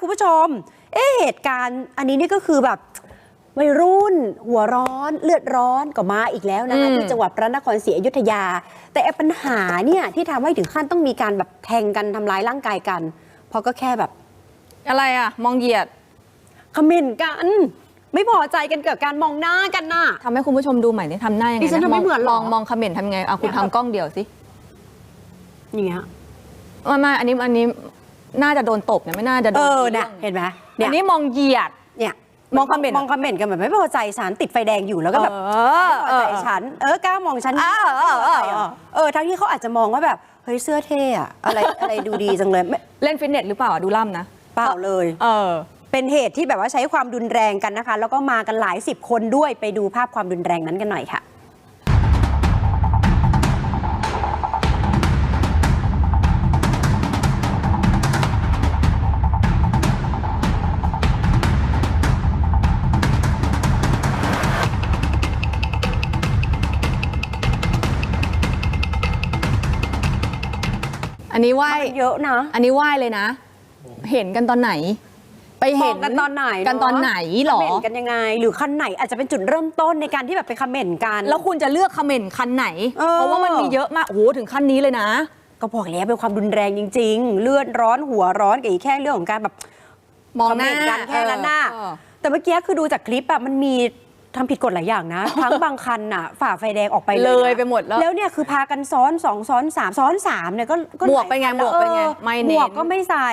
คุณผู้ชม เอ๊ะเหตุการณ์อันนี้นี่ก็คือแบบวัยรุ่น หัวร้อนเลือดร้อนก็มาอีกแล้วนะคะอืมที่จังหวัดพระนครศรีอยุธยา แต่ไอ้ปัญหาเนี่ยที่ทำให้ถึงขั้นต้องมีการแบบแทงกันทำร้ายร่างกายกัน เพราะก็แค่แบบ อะไรอะมองเหยียดคอมเมนต์กัน ไม่พอใจกันเกิดการมองหน้ากันน่ะทำให้คุณผู้ชมดูใหม่นี่ทำหน้ายังไงดิฉันทำไม่มงเหมือนหรอมองมองคอมเมนต์ทำไงเอาคุณเนี่ยทำกล้องเดียวสิอย่างเงี้ยไม่ไม่อันนี้อันนี้ น่าจะโดนตบเนี่ยไม่น่าจะโดเอนอน่ะเห็นไหมเนี่อัยนนี้มองเหยียดเนี่ยมองคอมเมนต์มองคอมเมนต์กันแบบไม่พอใจฉันติดไฟแดงอยู่แล้วก็แบบเออไม่พอใจฉันเออกล้ามองฉันเออเออเออไม่พใจหรเออทั้งที่เขาอาจจะมองว่าแบบเฮ้ยเสื้อเท่อะอะไรอะไรดูดีจังเลยไม่เล่นฟิตเนสหรือเปล่าอะดูล่ำนะเปล่าเลย เออ เป็นเหตุที่แบบว่าใช้ความรุนแรงกันนะคะ แล้วก็มากันหลายสิบคนด้วยไปดูภาพความรุนแรงนั้นกันหน่อยค่ะ อันนี้ไหว้เยอะนะ อันนี้ไหว้เลยนะ เห็นกันตอนไหน ไปเห็นมองกันตอนไหนกันตอนไหนหรอ คอมเมนต์กันยังไง หรือคันไหนอาจจะเป็นจุดเริ่มต้นในการที่แบบไปคอมเมนต์กัน แล้วคุณจะเลือกคอมเมนต์คันไหน เออ เพราะว่ามันมีเยอะมากโอ้โหถึงขั้นนี้เลยนะ ก็บอกแล้วเป็นความรุนแรงจริง ๆ เลือดร้อนหัวร้อนกับอีกแค่เรื่องของการแบบ มองหน้าคอมเมนต์กันแค่นั้นน่ะ เออ แต่เมื่อกี้คือดูจากคลิปอะมันมี ทำผิดกฎหลายอย่างนะ ทั้งบางคันอะฝ่าไฟแดงออกไปเลเลยยไปหมดแล้ว แล้วเนี่ยคือพากันซ้อนสองซ้อนสามซ้อนสามเนี่ยก็หมวกเป็นไงลายคัหมวกเป็นไงออไม่หเน้นมวกก็ไม่ใส่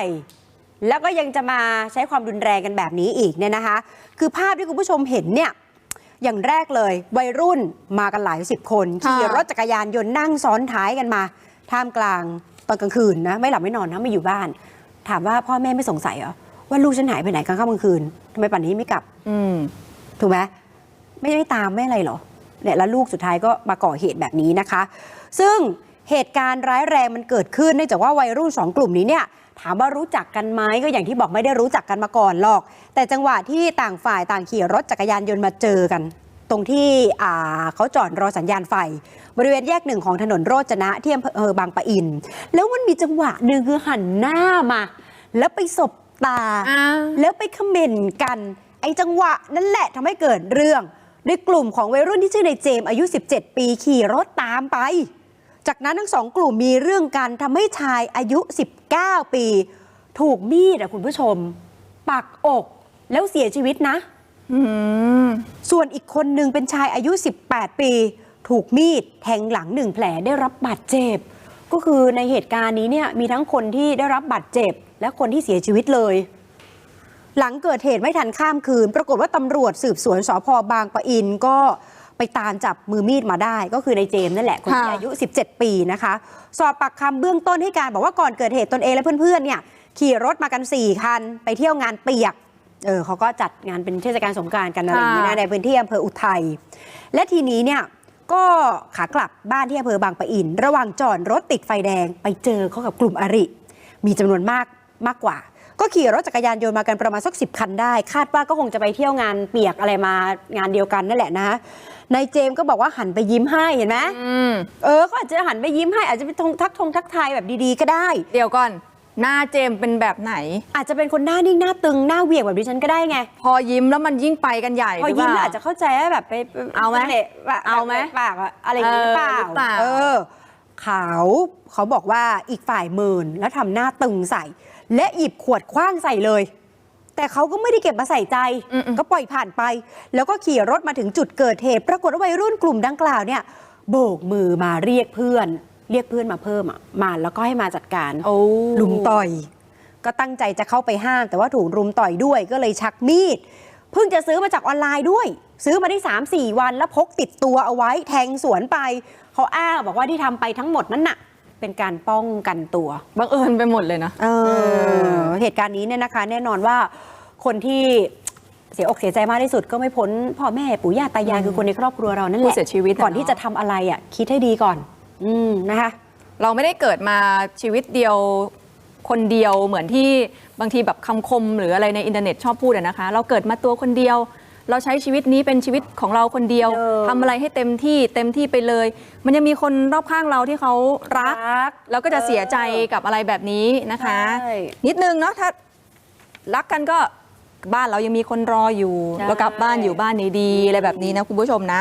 แล้วก็ยังจะมาใช้ความรุนแรงกันแบบนี้อีกเนี่ยนะคะ คือภาพที่คุณผู้ชมเห็นเนี่ย อย่างแรกเลยวัยรุ่นมากันหลายสิบคนค่ะขี่รถจักรยานยนต์นั่งซ้อนท้ายกันมา ท่ามกลางตอนกลางคืนนะ ไม่หลับไม่นอนนะไม่อยู่บ้าน ถามว่าพ่อแม่ไม่สงสัยเหรอว่าลูกฉันหายไปไหนกลางค่ำกลางคืนทำไมป่านนี้ไม่กลับ อืม ถูกไหม ไม่ได้ตามไม่อะไรหรอเนี่ยแล้วลูกสุดท้ายก็มาก่อเหตุแบบนี้นะคะ ซึ่งเหตุการณ์ร้ายแรงมันเกิดขึ้นเนื่องจากว่าวัยรุ่นสองกลุ่มนี้เนี่ยถามว่ารู้จักกันไหมก็อย่างที่บอกไม่ได้รู้จักกันมาก่อนหรอก แต่จังหวะที่ต่างฝ่ายต่างขี่รถจักรยานยนต์มาเจอกัน ตรงที่อ่าเขาจอดรอสัญญาณไฟ บริเวณแยกหนึ่งของถนนโรจนะที่อำเภอบางปะอิน แล้วมันมีจังหวะหนึ่งคือหันหน้ามา แล้วไปสบตาอ้าวแล้วไปคอมเมนต์กัน ไอ้จังหวะนั่นแหละทำให้เกิดเรื่อง โดยกลุ่มของวัยรุ่นที่ชื่อในเจมส์อายุ 17 ปีขี่รถตามไป จากนั้นทั้งสองกลุ่มมีเรื่องกันทำให้ชายอายุ 19 ปี ถูกมีดอะคุณผู้ชม ปักอกแล้วเสียชีวิตนะอืมส่วนอีกคนหนึ่งเป็นชายอายุ 18 ปี ถูกมีดแทงหลังหนึ่งแผลได้รับบาดเจ็บ ก็คือในเหตุการณ์นี้เนี่ยมีทั้งคนที่ได้รับบาดเจ็บ และคนที่เสียชีวิตเลย หลังเกิดเหตุไม่ทันข้ามคืน ปรากฏว่าตำรวจสืบสวนสพบางปะอินก็ไปตามจับมือมีดมาได้ ก็คือในเจมส์นั่นแหละคนที่ค่ะอายุ 17 ปีนะคะ สอบปากคำเบื้องต้นให้การบอกว่าก่อนเกิดเหตุตนเองและเพื่อนๆเนี่ยขี่รถมากัน 4 คัน ไปเที่ยวงานเปียกเออเขาก็จัดงานเป็นเทศกาลสงกรารกันอะไรอย่างนี้นะค่ะในพื้นที่อำเภออุทัยและทีนี้เนี่ยก็ขากลับบ้านที่อำเภอบางปะอิน ระหว่างจอดรถติดไฟแดงไปเจอเขากับกลุ่มอริ มีจำนวนมากมากกว่า ก็ขี่รถจักรยานยนต์มากันประมาณสักสิบคันได้ คาดว่าก็คงจะไปเที่ยวงานเปียกอะไรมางานเดียวกันนั่นแหละนะนายเจมส์ก็บอกว่าหันไปยิ้มให้เห็นไหมอืมเออเขาอาจจะหันไปยิ้มให้อาจจะไปทงทักทงทักทายแบบดีๆก็ได้ เดี๋ยวก่อน หน้าเจมส์เป็นแบบไหน อาจจะเป็นคนหน้านิ่งหน้าตึงหน้าเหวี่ยงแบบดิฉันก็ได้ไง พอยิ้มแล้วมันยิ่งไปกันใหญ่พอหรืยิ้มเปแล้วล่อาจจะเข้าใจว่าแบบไปปเอาไหมละแบบเอาไหมปากอะอะไรอย่างนี้หรือเปล่าเออ หรือเปล่าเออเขาเขาบอกว่าอีกฝ่ายเมินแล้วทำหน้าตึงใส่ และหยิบขวดคว้างใส่เลย แต่เขาก็ไม่ได้เก็บมาใส่ใจ อืมๆ ก็ปล่อยผ่านไป แล้วก็ขี่รถมาถึงจุดเกิดเหตุ ปรากฏว่าวัยรุ่นกลุ่มดังกล่าวเนี่ย โบกมือมาเรียกเพื่อน เรียกเพื่อนมาเพิ่มอะมาแล้วก็ให้มาจัดการ โอ้ลุมต่อย ก็ตั้งใจจะเข้าไปห้ามแต่ว่าถูกรุมต่อยด้วยก็เลยชักมีด เพิ่งจะซื้อมาจากออนไลน์ด้วย ซื้อมาได้ 3 4 วันแล้วพกติดตัวเอาไว้แทงสวนไป เขาอ้างบอกว่าที่ทำไปทั้งหมดนั้นน่ะเป็นการป้องกันตัวบังเอิญไปหมดเลยนะเออเหตุการณ์นี้เนี่ยนะคะ แน่นอนว่าคนที่เสียอกเสียใจมากที่สุดก็ไม่พ้นพ่อแม่ปู่ย่าตายายคือคนในครอบครัวเรานั่นแหผู้ละเสียชีวิตอะก่อนเนอะที่จะทำอะไรอะคิดให้ดีก่อน อืมนะคะ เราไม่ได้เกิดมาชีวิตเดียว คนเดียวเหมือนที่บางทีแบบคำคมหรืออะไรในอินเทอร์เน็ตชอบพูดอะนะคะ เราเกิดมาตัวคนเดียว เราใช้ชีวิตนี้เป็นชีวิตของเราคนเดียวเออทำอะไรให้เต็มที่เต็มที่ไปเลย มันยังมีคนรอบข้างเราที่เขารักรักแล้วก็จะเสียใจกับอะไรแบบนี้นะคะใช่นิดนึงเนาะถ้ารักกันก็บ้านเรายังมีคนรออยู่ใช่ก็กลับบ้านอยู่บ้านดีๆอะไรแบบนี้นะคุณผู้ชมนะ